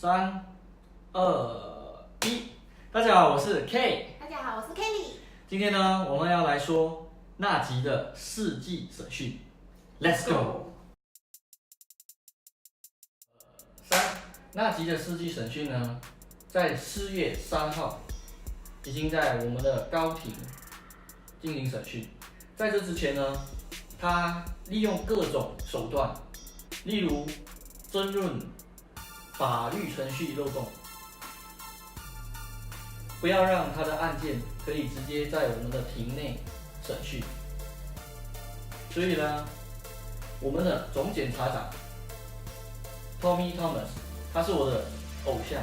三、二、一，大家好，我是 K。大家好，我是 Kelly。今天呢，我们要来说纳吉的世纪审讯。Let's go。三，纳吉的世纪审讯呢，在四月三号已经在我们的高庭进行审讯。在这之前呢，他利用各种手段，例如争论法律程序漏洞，不要让他的案件可以直接在我们的庭内审讯。所以呢，我们的总检察长 Tommy Thomas，他是我的偶像。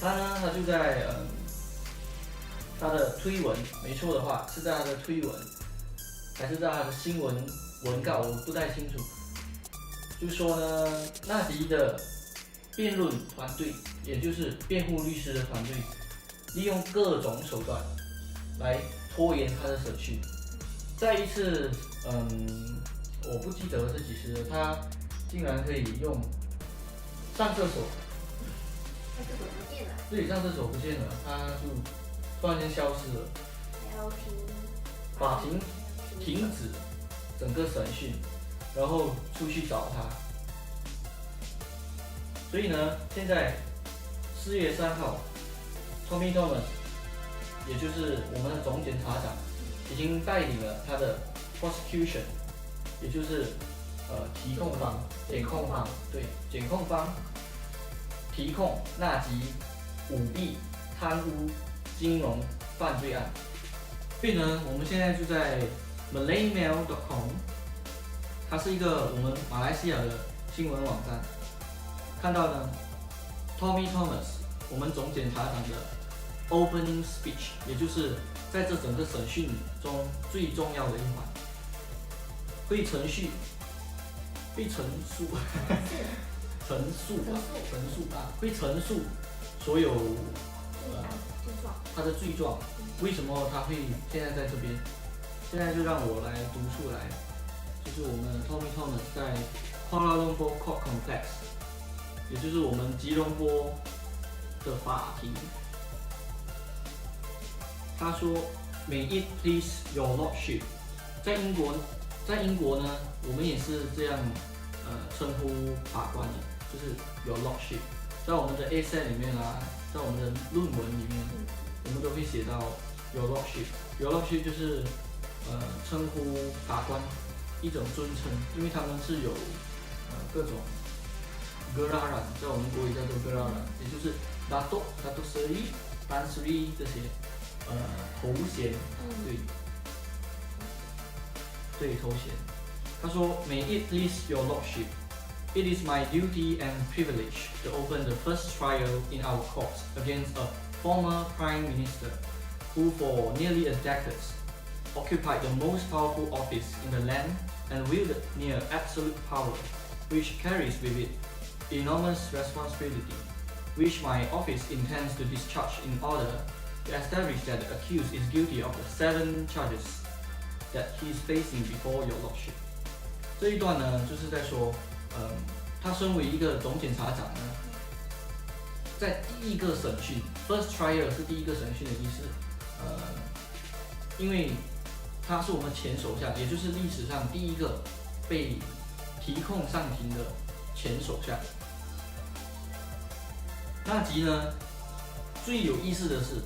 他呢，他就在嗯，他的推文，没错的话是在他的推文，还是在他的新闻文稿，我不太清楚。就说呢，纳迪的辩论团队，也就是辩护律师的团队，利用各种手段来拖延他的审讯。再一次，嗯，我不记得是几时了，他竟然可以用上厕所，那这个不见了，对，上厕所不见了，他就突然间消失了，要停法庭停止整个审讯，然后出去找他。所以呢，现在四月三号，Tommy Thomas，也就是我们的总检察长，已经带领了他的 prosecution，也就是呃提控方、检控方，对，检控方提控纳吉舞弊、贪污、金融犯罪案。所以呢，我们现在就在 MalayMail.com，它是一个我们马来西亚的新闻网站。看到呢，Tommy Thomas，我们总检察长的 opening speech，也就是在这整个审讯中最重要的一环，会程序，会陈述，陈述吧，陈述啊，会陈述所有呃，他的罪状，为什么他会现在在这边？现在就让我来读出来，就是我们 Tommy Thomas 在 Kuala Lumpur Court Complex，也就是我们吉隆坡的法庭。他说：“May it please your lordship。”在英国，在英国呢，我们也是这样呃称呼法官的，就是 your lordship。在我们的 essay 里面啊，在我们的论文里面，我们都会写到 your lordship。your lordship 就是呃称呼法官一种尊称，因为他们是有呃各种 geraran，在我们国语叫做 geraran，也就是 dato、dato seri、tan sri 这些呃头衔，对对头衔。他说，May it please your lordship。It is my duty and privilege to open the first trial in our court against a former prime minister who for nearly a decade occupied the most powerful office in the land and wielded near absolute power, which carries with it enormous responsibility, which my office intends to discharge in order to establish that the accused is guilty of the seven charges that he is facing before your lordship. 这一段呢，就是在说，嗯，他身为一个总检察长呢，在第一个审讯 （first trial） 是第一个审讯的意思，呃，因为他是我们前首相，也就是历史上第一个被提控上庭的前首相。那集呢，最有意思的是，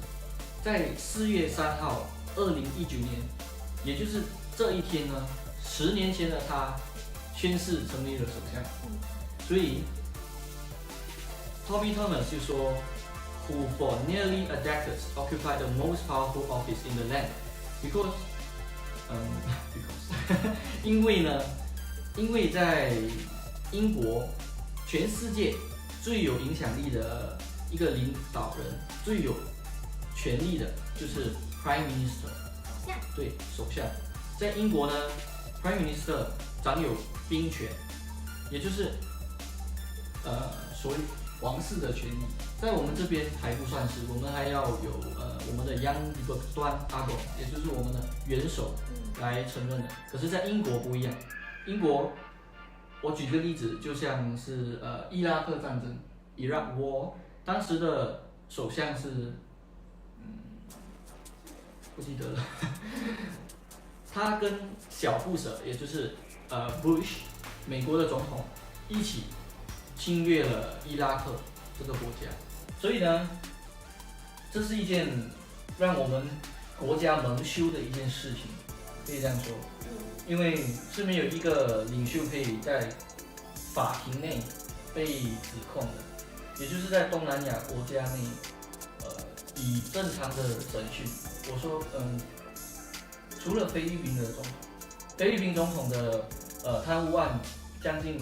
在四月三号，二零一九年，也就是这一天呢，十年前的他宣誓成为了首相。所以，Tommy Thomas 就说，Who for nearly a decade occupied the most powerful office in the land, because，嗯，because，因为呢，因为在英国，全世界最有影响力的一个领导人，最有权力的就是 Prime Minister，首相对，首相。在英国呢，Prime Minister 掌有兵权，也就是呃所谓王室的权利。在我们这边还不算是，我们还要有呃我们的 Young People 端阿狗，也就是我们的元首嗯，来承认的。可是，在英国不一样，英国我举个例子，就像是呃伊拉克战争 （Iraq War），当时的首相是，嗯，不记得了。他跟小布什，也就是呃 Bush，美国的总统一起侵略了伊拉克这个国家，所以呢，这是一件让我们国家蒙羞的一件事情，可以这样说。因为是没有一个领袖可以在法庭内被指控的，也就是在东南亚国家内，呃，以正常的审讯。我说，嗯，除了菲律宾的总统，菲律宾总统的呃贪污案将近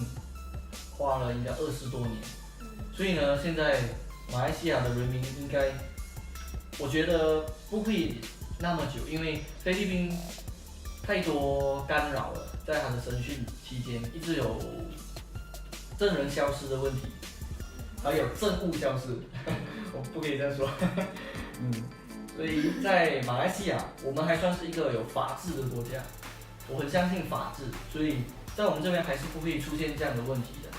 花了应该二十多年，所以呢，现在马来西亚的人民应该，我觉得不会那么久，因为菲律宾。太多干扰了，在他的审讯期间，一直有证人消失的问题，还有证物消失，我不可以这样说。嗯，所以在马来西亚，我们还算是一个有法治的国家，我很相信法治，所以在我们这边还是不会出现这样的问题的。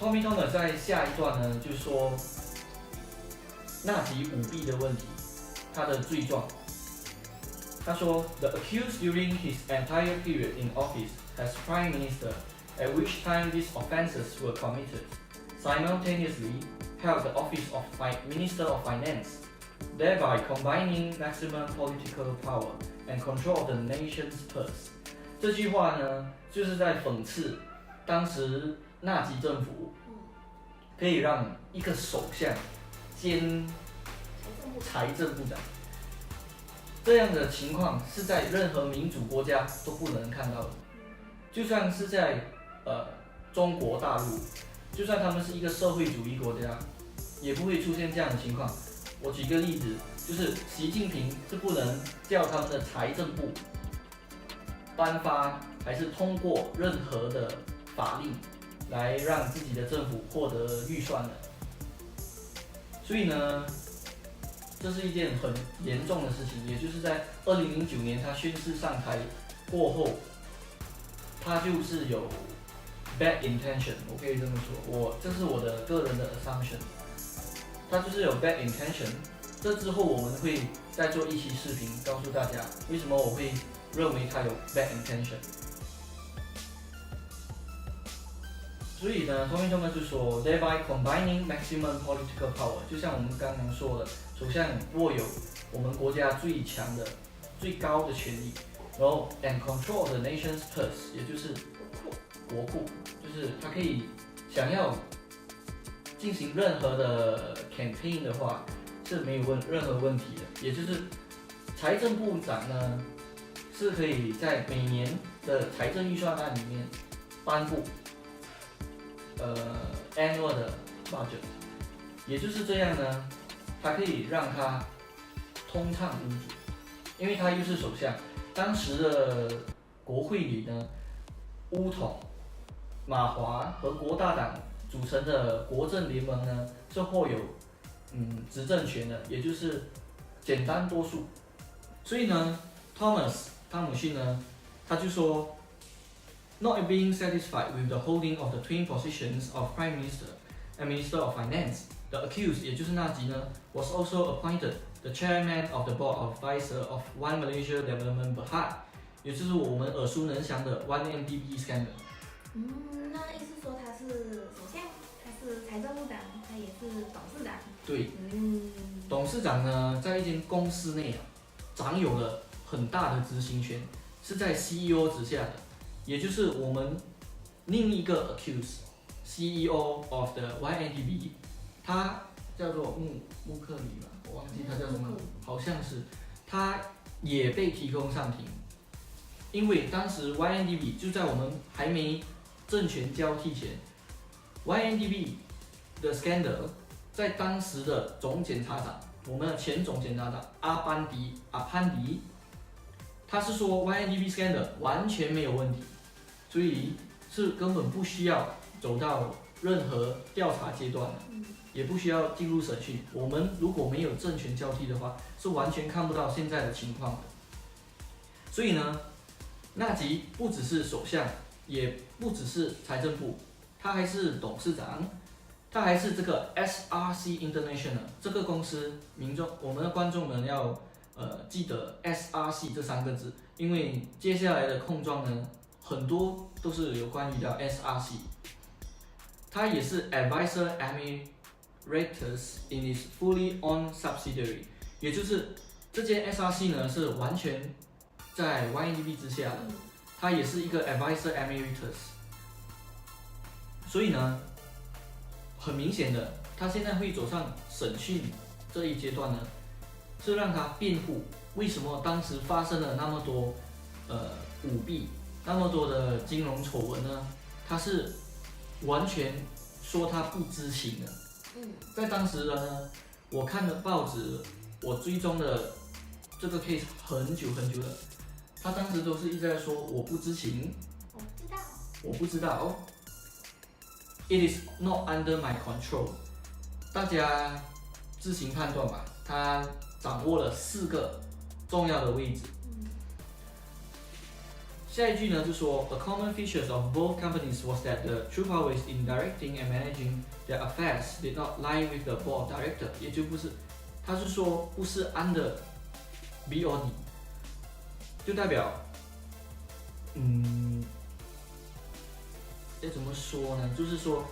Tommy Thomas 在下一段呢，就说纳吉舞弊的问题，他的罪状。他说，The accused during his entire period in office as prime minister, at which time these offences were committed, simultaneously held the office of Minister of Finance, thereby combining maximum political power and control of the nation's purse。这句话呢，就是在讽刺当时纳吉政府可以让一个首相兼财政部长。 这样的情况是在任何民主国家都不能看到的，就算是在呃中国大陆，就算他们是一个社会主义国家，也不会出现这样的情况。我举个例子，就是习近平是不能叫他们的财政部颁发还是通过任何的法令来让自己的政府获得预算的。所以呢？这是一件很严重的事情，也就是在二零零九年他宣誓上台过后，他就是有 bad intention，我可以这么说，我这是我的个人的 assumption，他就是有 bad intention。这之后我们会再做一期视频，告诉大家为什么我会认为他有 bad intention。所以呢，后面他们就说，thereby combining maximum political power，就像我们刚刚说的，首相握有我们国家最强的、最高的权利，然后 and control the nation's purse，也就是国库，就是他可以想要进行任何的 campaign 的话是没有问任何问题的，也就是财政部长呢是可以在每年的财政预算案里面颁布。呃，annual 的 budget，也就是这样呢，它可以让它通畅无阻，因为他又是首相。当时的国会里呢，乌统、马华和国大党组成的国政联盟呢，是获有嗯执政权的，也就是简单多数。所以呢，Thomas 汤姆逊呢，他就说。Not being satisfied with the holding of the twin positions of Prime Minister and Minister of Finance, the accused, 也就是纳吉呢，was also appointed the chairman of the board of advisor of One Malaysia Development Berhad，也就是我们耳熟能详的 One MDB scandal。嗯，那意思说他是首相，他是财政部长，他也是董事长。对。嗯。董事长呢，在一间公司内啊，掌有了很大的执行权，是在 CEO 之下的。也就是我们另一个 accused CEO of the YNDB，他叫做穆穆克里吧，我忘记他叫什么，好像是，他也被提供上庭，因为当时 YNDB 就在我们还没政权交替前，YNDB 的 scandal 在当时的总检察长，我们的前总检察长阿班迪阿潘迪，他是说 YNDB scandal 完全没有问题。所以是根本不需要走到任何调查阶段的，也不需要进入审讯。我们如果没有政权交替的话，是完全看不到现在的情况的。所以呢，纳吉不只是首相，也不只是财政部，他还是董事长，他还是这个 SRC International 这个公司，民众我们的观众们要呃记得 SRC 这三个字，因为接下来的控状呢，很多都是有关于的 SRC，它也是 Advisor Emeritus in its fully owned subsidiary，也就是这间 SRC 呢是完全在 YNDB 之下的。嗯他也是一个 advisor emeritus，所以呢，很明显的，他现在会走上审讯这一阶段呢，是让他辩护为什么当时发生了那么多呃舞弊，那么多的金融丑闻呢？他是完全说他不知情的。嗯在当时呢，我看了报纸，我追踪了这个 case 很久很久了。他当时都是一直在说我不知情，我不知道。我不知道。It is not under my control。大家自行判断吧。他掌握了四个重要的位置。嗯下一句呢就说，A common features of both companies was that the true power is in directing and managing The affairs did not lie with the board director，也就不是，他是说不是 under BOD，就代表，嗯，要怎么说呢？就是说，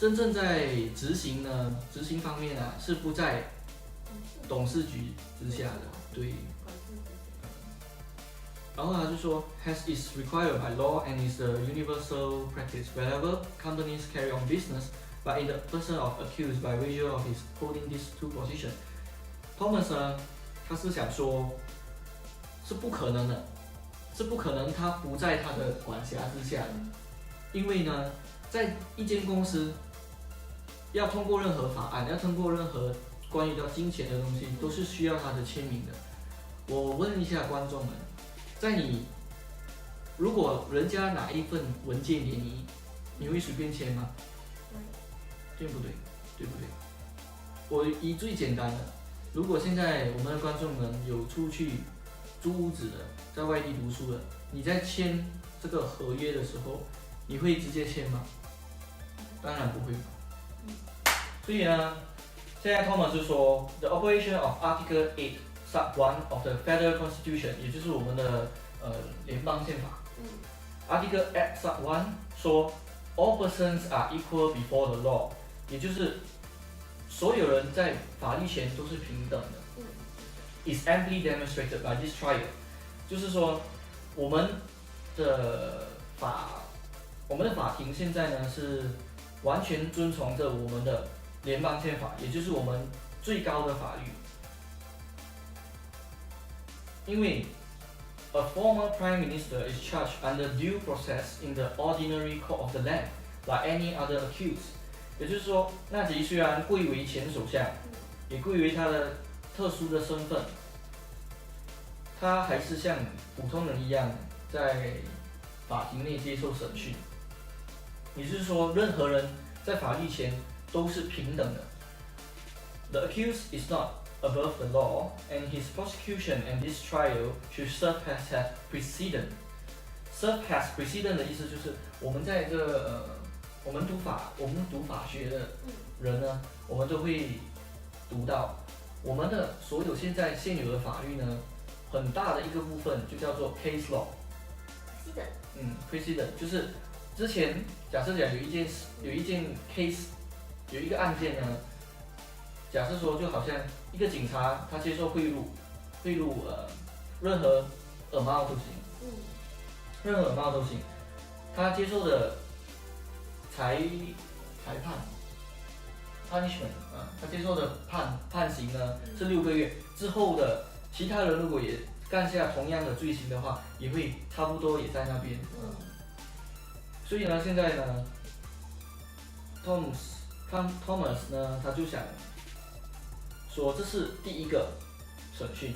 真正在执行呢，执行方面啊，是不在董事局之下的，对。然后他就说，has is required by law and is a universal practice wherever companies carry on business, but in the person of accused by virtue of his holding these two positions. Thomas 呢，他是想说，是不可能的，是不可能他不在他的管辖之下的，因为呢，在一间公司要通过任何法案，要通过任何关于到金钱的东西，都是需要他的签名的。我问一下观众们，在你如果人家拿一份文件给你，你会随便签吗？对不对？对不对？我以最简单的，如果现在我们的观众们有出去租屋子的，在外地读书的，你在签这个合约的时候，你会直接签吗？当然不会。所以呢，现在 Thomas 就说，the operation of Article 8 Sub One of the Federal Constitution，也就是我们的呃联邦宪法。嗯 Article 8 Sub One 说，all persons are equal before the law，也就是所有人在法律前都是平等的。嗯 is amply demonstrated by this trial，就是说我们的法，我们的法庭现在呢是完全遵从着我们的联邦宪法，也就是我们最高的法律。因为 a former prime minister is charged under due process in the ordinary court of the land, like any other accused。也就是说，纳吉虽然贵为前首相，也贵为他的特殊的身份，他还是像普通人一样在法庭内接受审讯。也就是说，任何人在法律前都是平等的。The accused is not above the law, and his prosecution and this trial should serve as has precedent. Serve as precedent 的意思就是我们在这个呃，我们读法，我们读法学的嗯人呢，我们都会读到我们的所有现在现有的法律呢，很大的一个部分就叫做 case law。precedent。嗯，precedent 就是之前假设讲有一件事有一件 case 有一个案件呢，假设说就好像一个警察他接受贿赂，贿赂呃任何 amount 都行，嗯。任何 amount 都行，他接受的裁裁判 punishment 啊，他接受的判判刑呢是六个月之后的，其他人如果也干下同样的罪行的话，也会差不多也在那边。嗯。所以呢，现在呢，Thomas Tom Thomas 呢，他就想说这是第一个审讯。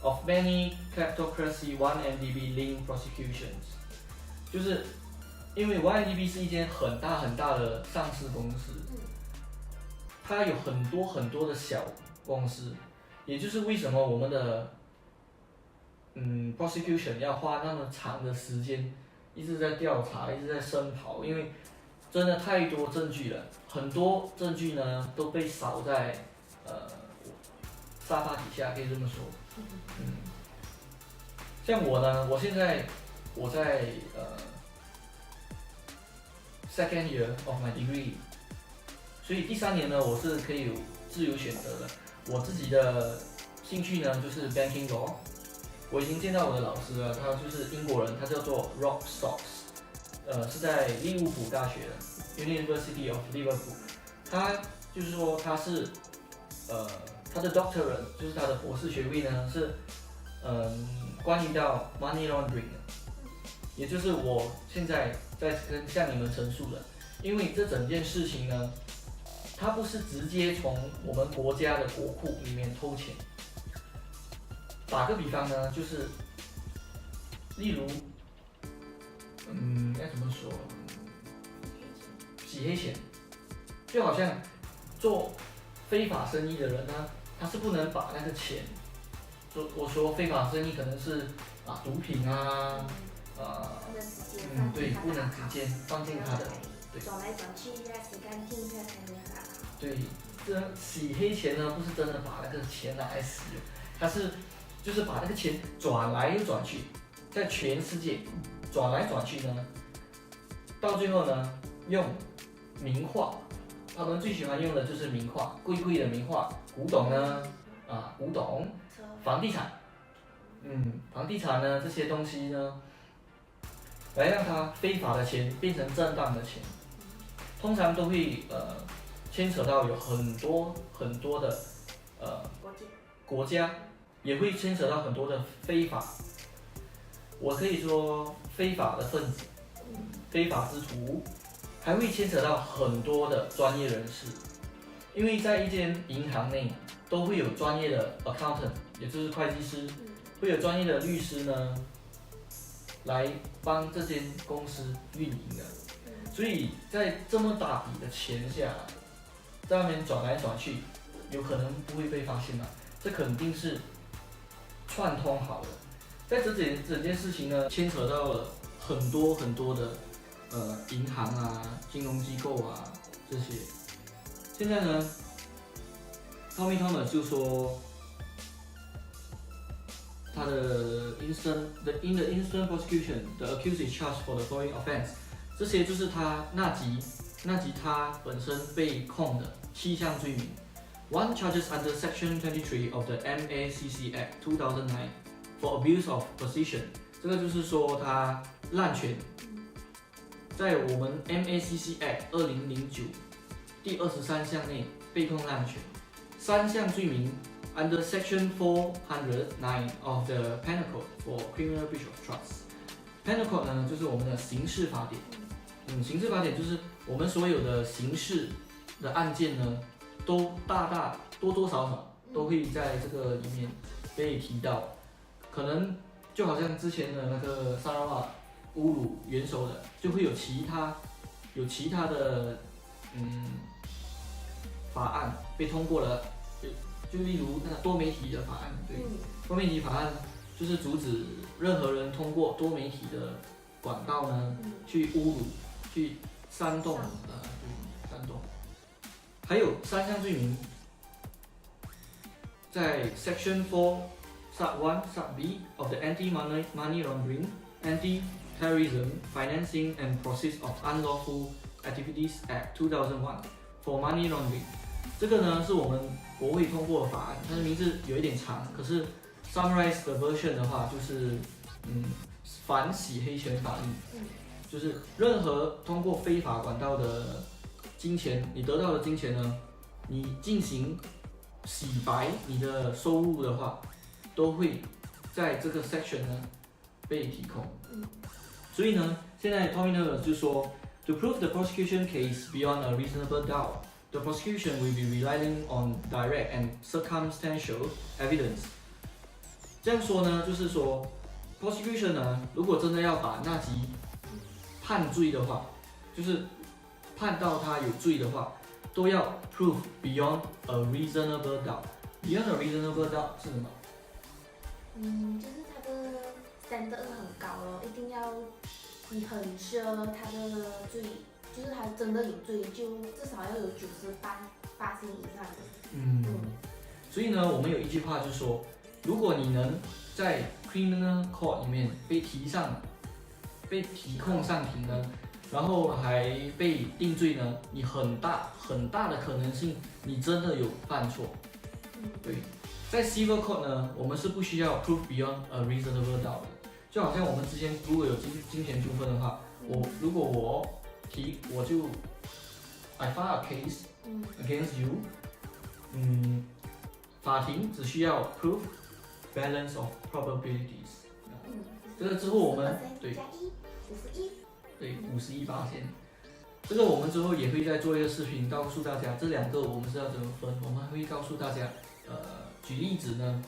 Of many kleptocracy one MDB linked prosecutions，就是因为 one MDB 是一间很大很大的上市公司，嗯。它有很多很多的小公司，也就是为什么我们的嗯 prosecution 要花那么长的时间，一直在调查，一直在深刨，因为真的太多证据了，很多证据呢都被扫在呃沙发底下，可以这么说。嗯，像我呢，我现在我在呃 second year of my degree，所以第三年呢，我是可以自由选择的。我自己的兴趣呢就是 banking law。我已经见到我的老师了，他就是英国人，他叫做 Rob Stocks，呃，是在利物浦大学的 University of Liverpool。他就是说他是呃他的 doctorate 就是他的博士学位呢是嗯、关于到 money laundering 的，也就是我现在在跟向你们陈述的，因为这整件事情呢，它不是直接从我们国家的国库里面偷钱。打个比方呢，就是例如，嗯，该怎么说？洗黑钱，就好像做非法生意的人呢，他是不能把那个钱，就我说非法生意可能是啊毒品啊，呃，嗯对，不能直接放进他的，对转来转去一下，洗干净一下才能拿到。对，这洗黑钱呢，不是真的把那个钱拿来使用，它是就是把那个钱转来又转去，在全世界转来转去呢，到最后呢，用名画，他们最喜欢用的就是名画，贵贵的名画，古董呢，啊，古董，房地产，嗯，房地产呢这些东西呢，来让它非法的钱变成正当的钱，通常都会呃牵扯到有很多很多的呃国家，也会牵扯到很多的非法，我可以说非法的分子，非法之徒，还会牵扯到很多的专业人士，因为在一间银行内都会有专业的 accountant，也就是会计师，嗯会有专业的律师呢，来帮这间公司运营的。嗯所以在这么大笔的钱下来，在外面转来转去，有可能不会被发现嘛？这肯定是串通好的。在这整整件事情呢，牵扯到了很多很多的呃银行啊、金融机构啊这些。现在呢，Tommy Thomas 就说他的 instant the in the instant prosecution the accused is charged for the following offence。这些就是他那集那集他本身被控的七项罪名。One charges under Section 23 of the MACC Act 2009 for abuse of position。这个就是说他滥权，在我们 MACC Act 二零零九第二十三项内被控滥权。三项罪名 under Section 409 of the Penal Code for criminal breach of trust。Penal Code 呢，就是我们的刑事法典。嗯，刑事法典就是我们所有的刑事的案件呢，都大大多多少少都会在这个里面被提到。可能就好像之前的那个萨拉瓦侮辱元首的，就会有其他有其他的嗯法案被通过了，就就例如那个多媒体的法案，对，嗯。多媒体法案就是阻止任何人通过多媒体的广告呢嗯。去侮辱、去煽动，呃，对，煽动。还有三项罪名，在 Section Four Sub One Sub B of the Anti-Money Money Laundering, terrorism Financing and Process of Unlawful Activities Act 2001 for Money Laundering。这个呢是我们国会通过的法案，它的名字有一点长，可是 summarize the version 的话就是，嗯，反洗黑钱法律。就是任何通过非法管道的金钱，你得到的金钱呢，你进行洗白你的收入的话，都会在这个 section 呢被提控。嗯所以呢，现在 Tommy Miller 就说，To prove the prosecution case beyond a reasonable doubt, the prosecution will be relying on direct and circumstantial evidence。这样说呢，就是说 prosecution 呢，如果真的要把那集判罪的话，就是判到他有罪的话，都要 prove beyond a reasonable doubt。Beyond a reasonable doubt 是什么？嗯，就是 它的是很高哦，一定要你很 sure 他的罪，就是他真的有罪，就至少要有九十八八星以上的。嗯。嗯，所以呢，我们有一句话就说，如果你能在 criminal court 里面被提上，被提控上庭呢，然后还被定罪呢，你很大很大的可能性，你真的有犯错。嗯。对，在 civil court 呢，我们是不需要 prove beyond a reasonable doubt 的，就好像我们之间如果有金金钱纠纷的话，我如果我提我就 I file a case 嗯。against you，嗯，法庭只需要 prove balance of probabilities，嗯，这个之后我们40%对。五十一。对五十一八线，这个我们之后也会再做一个视频告诉大家这两个我们是要怎么分，我们会告诉大家，呃，举例子呢，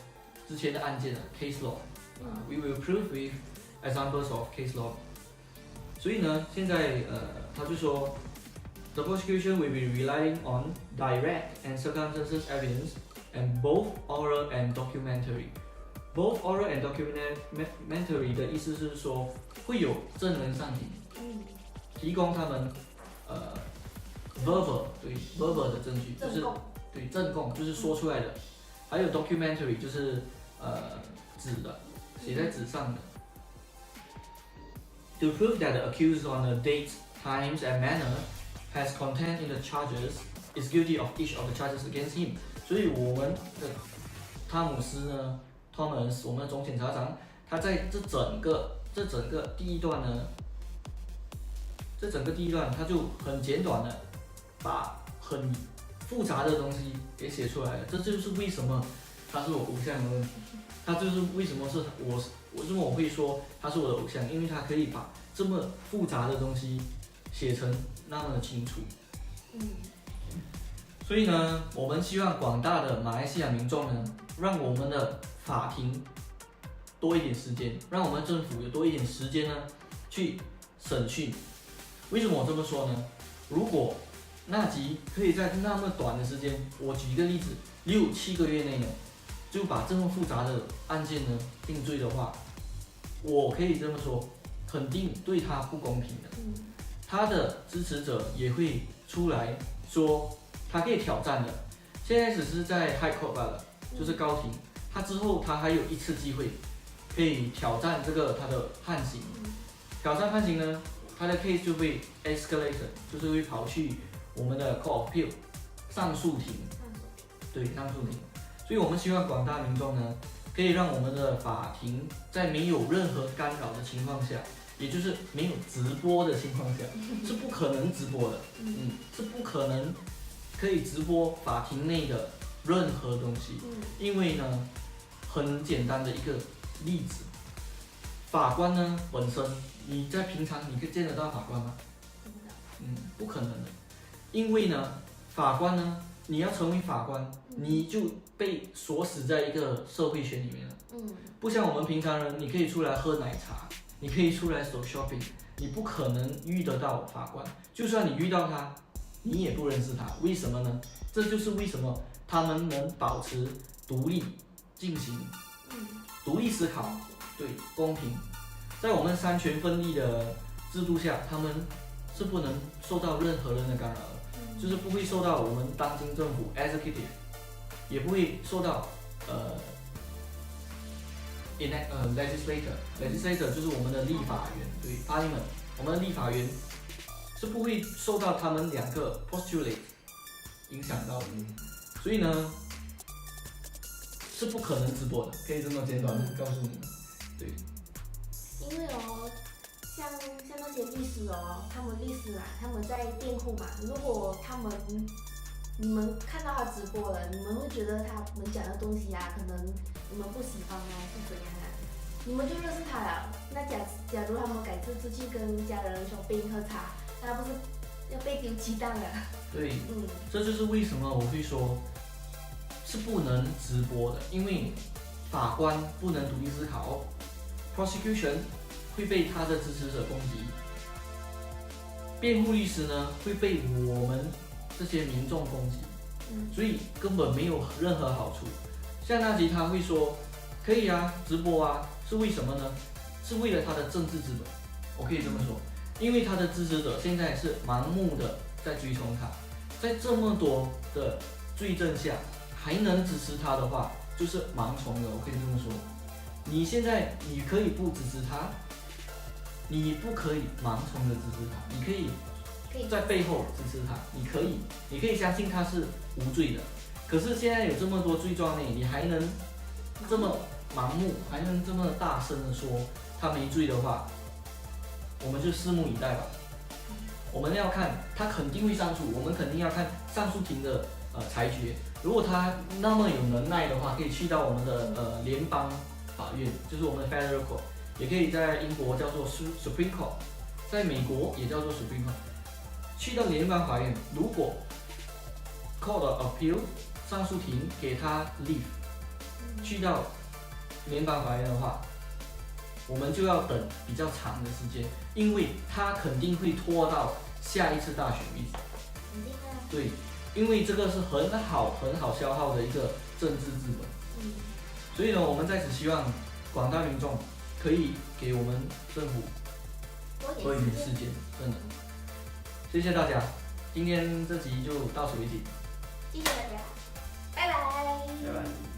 之前的案件的 case law，啊，we will prove with examples of case law。所以呢，现在呃，他就说，the prosecution will be relying on direct and circumstances evidence and both oral and documentary。both oral and documentary 的意思是说会有证人上庭。嗯，提供他们呃 verbal 对 verbal 的证据，就是正供。对证供，就是说出来的，还有 documentary 就是呃纸的， 写在纸上的。To prove that the accused on the date, times, and manner has content in the charges is guilty of each of the charges against him。所以我们的汤姆斯呢，Thomas，我们的总检察长，他在这整个这整个第一段呢，这整个第一段他就很简短的把很复杂的东西给写出来了。这就是为什么他是我偶像的问题，他就是为什么是我我为什么我会说他是我的偶像，因为他可以把这么复杂的东西写成那么的清楚。嗯所以呢，我们希望广大的马来西亚民众呢，让我们的法庭多一点时间，让我们政府有多一点时间呢，去审讯。为什么我这么说呢？如果纳吉可以在那么短的时间，我举一个例子，六七个月内呢，就把这么复杂的案件呢定罪的话，我可以这么说，肯定对他不公平的。嗯他的支持者也会出来说，他可以挑战的。现在只是在 High Court 罢了，就是高庭。他之后他还有一次机会，可以挑战这个他的判刑。嗯挑战判刑呢，他的 case 就被 escalate，就是会跑去我们的 Court of Appeal 上诉庭。上手对上诉庭。所以我们希望广大民众呢，可以让我们的法庭在没有任何干扰的情况下，也就是没有直播的情况下，是不可能直播的。嗯。嗯，是不可能可以直播法庭内的任何东西，嗯。因为呢，很简单的一个例子，法官呢本身，你在平常你可以见得到法官吗？嗯，不可能的，因为呢，法官呢，你要成为法官，你就被锁死在一个社会圈里面了。嗯不像我们平常人，你可以出来喝奶茶，你可以出来走 shopping，你不可能遇得到法官。就算你遇到他，你也不认识他，为什么呢？这就是为什么他们能保持独立进行嗯独立思考，对公平。在我们三权分立的制度下，他们是不能受到任何人的干扰就是不会受到我们当今政府 executive，也不会受到呃，in 呃 legislator，legislator 就是我们的立法员，对 parliament，我们的立法员是不会受到他们两个 postulate 影响到的，所以呢是不可能直播的，可以这么简短的告诉你们，对，因为哦，像像那些律师哦，他们律师啊，他们在辩护嘛，如果他们你们看到他直播了，你们会觉得他们讲的东西啊，可能你们不喜欢啊，是怎样啊？你们就认识他了。那假假如他们改次出去跟家人说冰喝茶，那不是要被丢鸡蛋了？对。嗯这就是为什么我会说是不能直播的，因为法官不能独立思考，prosecution 会被他的支持者攻击，辩护律师呢会被我们这些民众攻击，嗯所以根本没有任何好处。像纳吉他会说可以啊，直播啊，是为什么呢？是为了他的政治资本。我可以这么说，因为他的支持者现在是盲目的在追崇他，在这么多的罪证下还能支持他的话，就是盲从了。我可以这么说，你现在你可以不支持他，你不可以盲从的支持他，你可以在背后支持他，你可以，你可以相信他是无罪的。可是现在有这么多罪状呢，你还能这么盲目，还能这么大声的说他没罪的话，我们就拭目以待吧。我们要看他肯定会上诉，我们肯定要看上诉庭的呃裁决。如果他那么有能耐的话，可以去到我们的呃联邦法院，就是我们的 Federal Court，也可以在英国叫做 Su- Supreme Court，在美国也叫做 Supreme Court。去到联邦法院，如果 Court of Appeal 上诉庭给他 leave 嗯去到联邦法院的话，我们就要等比较长的时间，因为他肯定会拖到下一次大选为止。肯定啊，对，因为这个是很好很好消耗的一个政治资本，嗯，所以呢，我们在此希望广大民众可以给我们政府多一点时间，真的。谢谢大家，今天这集就到此为止。谢谢大家，拜拜。拜拜。